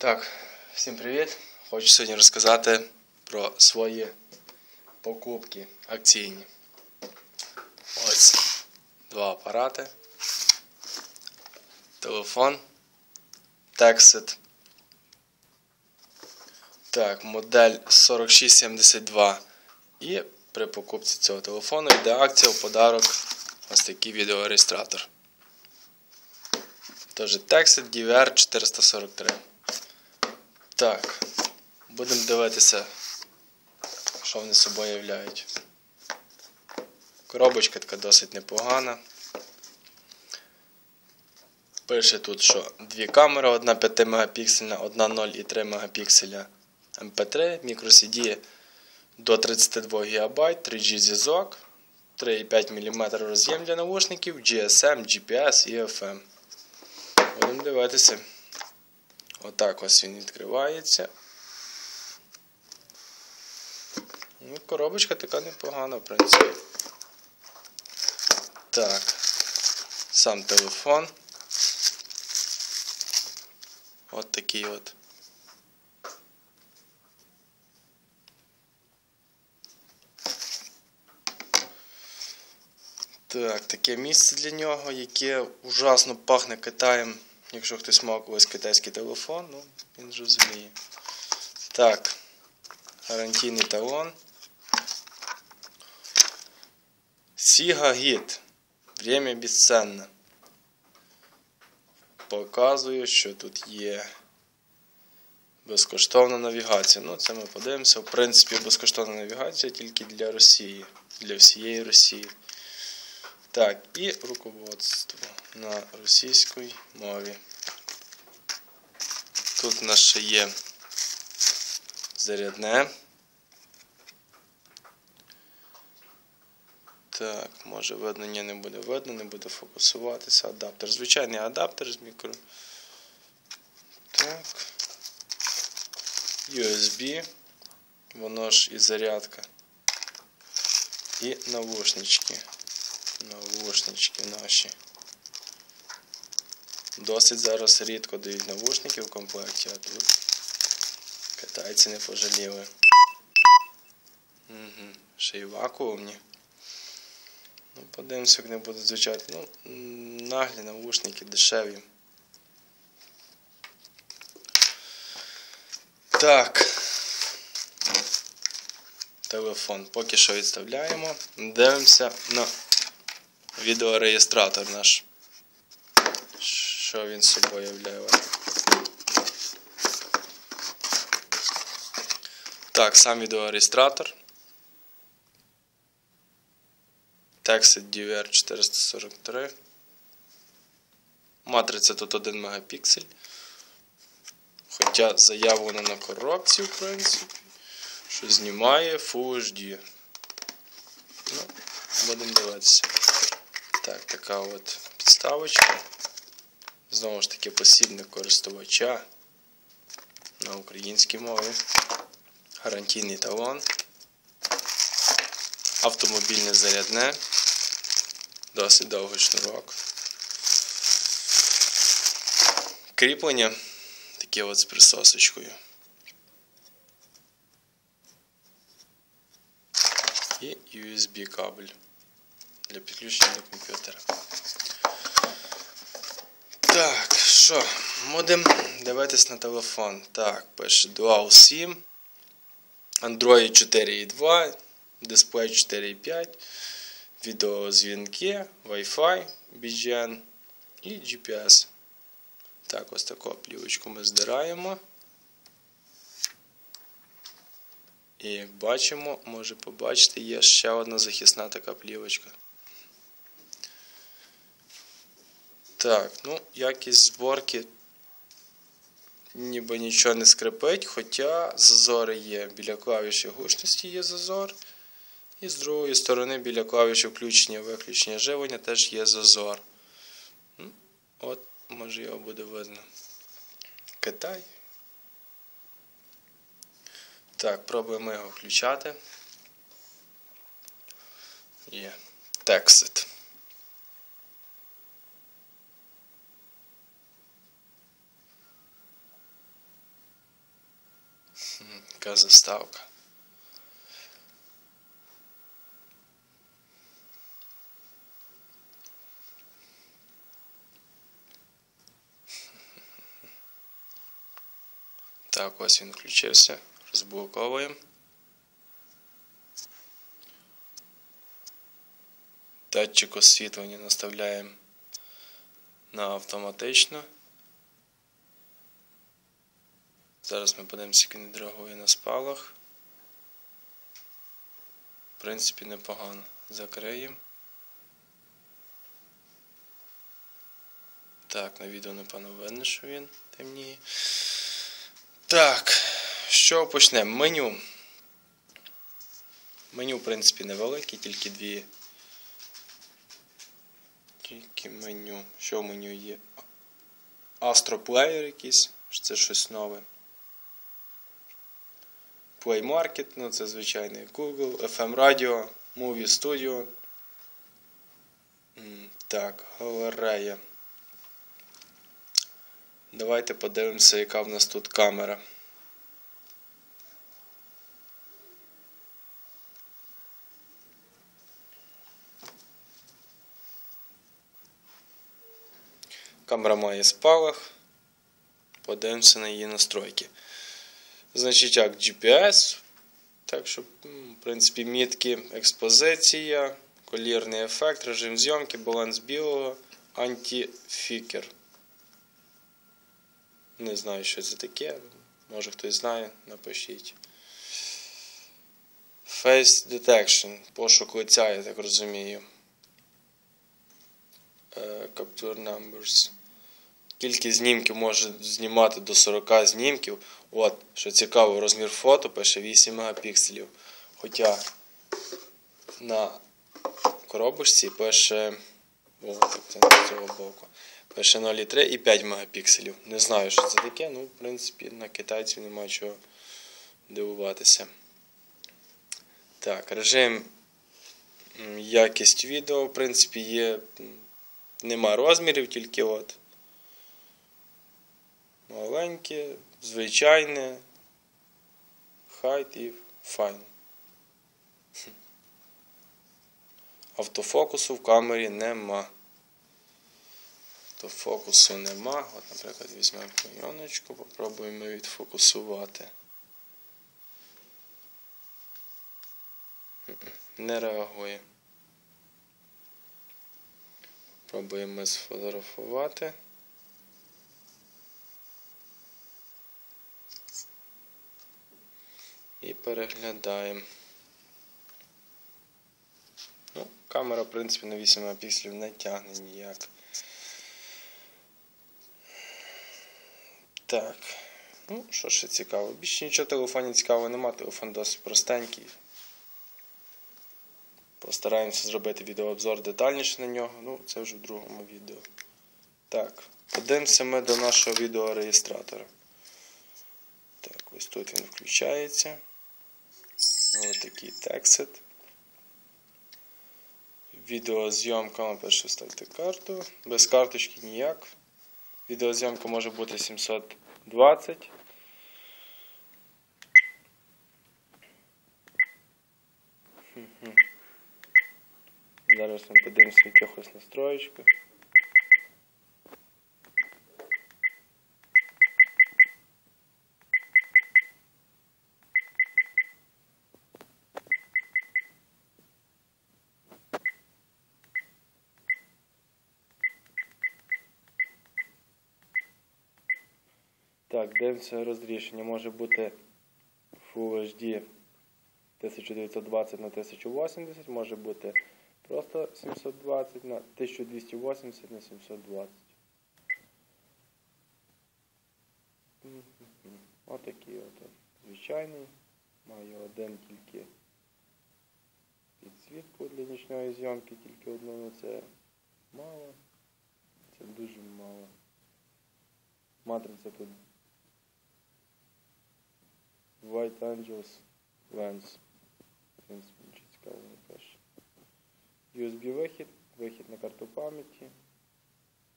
Так, всім привіт! Хочу сьогодні розказати про свої покупки акційні. Ось два апарати. Телефон. Texit. Так, модель 4672. І при покупці цього телефону йде акція в подарок ось такий відеореєстратор. Тож Texit DVR 443. Так, будемо дивитися, що вони собою являють. Коробочка така досить непогана. Пише тут, що дві камери, одна 5 мегапіксельна, одна 0 і 3 мегапікселя MP3, microCD до 32 ГБ, 3G зв'язок, 3,5 мм роз'єм для наушників, GSM, GPS і FM. Будемо дивитися. Отак ось він відкривається. Ну, Коробочка така непогана, в принципі. Так, сам телефон. От такий от. Так, таке місце для нього, яке ужасно пахне Китаєм. Якщо хтось мав колись китайський телефон, ну, він зрозуміє. Так, гарантійний талон. Сіга Гід. Время безценне. Показую, що тут є безкоштовна навігація. Ну, це ми подивимося. В принципі, безкоштовна навігація тільки для Росії, для всієї Росії. Так, і руководство на російській мові. Тут у нас ще є зарядне. Так, може видно, ні, не буде видно, не буде фокусуватися. Адаптер. Звичайний адаптер з мікро. Так. USB. Воно ж і зарядка. І навушнички. Навушнички наші. Досить зараз рідко дають навушники в комплекті, а тут китайці не пожаліли. Угу. Ще й вакуумні. Ну, подивимося, як не будуть звучати. Ну, наглі навушники дешеві. Так. Телефон поки що відставляємо. Дивимося на відеореєстратор наш. Що він собою являє? Так, сам відеореєстратор. Texit DVR 443. Матриця тут 1 мегапіксель. Хоча заявлено на коробці, в принципі, що знімає Full HD. Ну, будемо дивитися. Так, така от підставочка. Знову ж таки, посібник користувача на українській мові. Гарантійний талон. Автомобільне зарядне. Досить довгий шнурок. Кріплення таке от з присосочкою. І USB кабель для підключення до комп'ютера. Так, що, будемо дивитись на телефон. Так, пише Dual SIM, Android 4.2, дисплей 4.5, відеозвінки, Wi-Fi, BGN і GPS. Так, ось таку плівочку ми здираємо. І як бачимо, може побачити, є ще одна захисна така плівочка. Так, ну, якість зборки ніби нічого не скрипить, хоча зазори є. Біля клавіші гучності є зазор. І з другої сторони біля клавіші включення виключення живлення теж є зазор. От, може його буде видно. Китай. Так, пробуємо його включати. Є. Texit. Яка заставка. Так, ось він включився. Розблоковуємо. Датчик освітлення наставляємо на автоматично. Зараз ми подивимося, як він реагує на спалах. В принципі, непогано. Закриємо. Так, на відео напевно видно, що він темніє. Так, що почнемо? Меню. Меню, в принципі, невелике, тільки дві. Тільки меню. Що в меню є? Player якийсь, це щось нове. Play Market, ну це звичайний Google, FM Radio, Movie Studio. Так, галерея. Давайте подивимося, яка в нас тут камера. Камера має спалах. Подивимося на її настройки. Значить, як GPS. Так що, в принципі, мітки, експозиція, колірний ефект, режим зйомки, баланс білого, антифікер. Не знаю, що це таке. Може хтось знає, напишіть. Face Detection. Пошук лиця, я так розумію. Capture Numbers. Кількість знімків може знімати до 40 знімків. От, що цікаво, розмір фото пише 8 мегапікселів. Хоча на коробочці пише. О, це з цього боку. Пише 0,3 і 5 мегапікселів. Не знаю, що це таке, ну, в принципі, на китайців немає чого дивуватися. Так, режим якість відео, в принципі, є. Нема розмірів, тільки от. Маленьке, звичайне, хайт і файн. Автофокусу в камері нема. Автофокусу нема. От, наприклад, візьмемо клейоночку, попробуємо відфокусувати. Не реагує. Пробуємо сфотографувати. І переглядаємо. Ну, камера, в принципі, на 8 мегапікселів не тягне ніяк. Так. Ну, що ще цікаво? Більше нічого в телефоні цікавого нема, телефон досить простенький. Постараємося зробити відеообзор детальніше на нього, ну це вже в другому відео. Так, подивимося ми до нашого відеореєстратора. Так, ось тут він включається. Ось такий тексит. Відеозйомка, перше ставте карту. Без карточки ніяк. Відеозйомка може бути 720. Зараз ми подивимося якихось настроєчках. Так, дивимося розрішення може бути Full HD 1920 на 1080, може бути Просто 720 на 1280 на 720. Отакий от, звичайний. Має один тільки підсвітку для нічної зйомки, тільки одному це мало. Це дуже мало. Матриця тут White Angels Lens. В принципі, нічого цікавого не пише. USB-вихід, вихід на карту пам'яті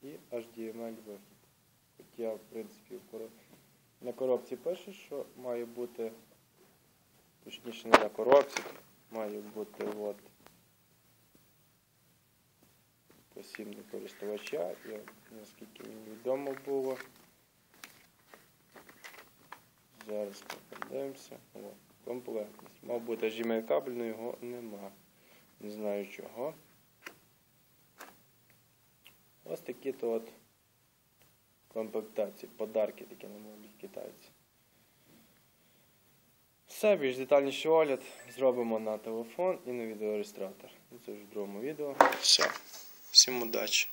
і HDMI вихід. Хоча, в принципі, На коробці пише, що має бути, точніше не на коробці, має бути от посібник користувача, і наскільки мені відомо було. Зараз подивимося. О, комплектність. Мав бути HDMI його нема. Не знаю чого. Ось такі то от комплектації, подарки такі на мові китайці. Все, більш детальніший огляд зробимо на телефон і на відеореєстратор. Це вже в другому відео. Все. Всім удачі.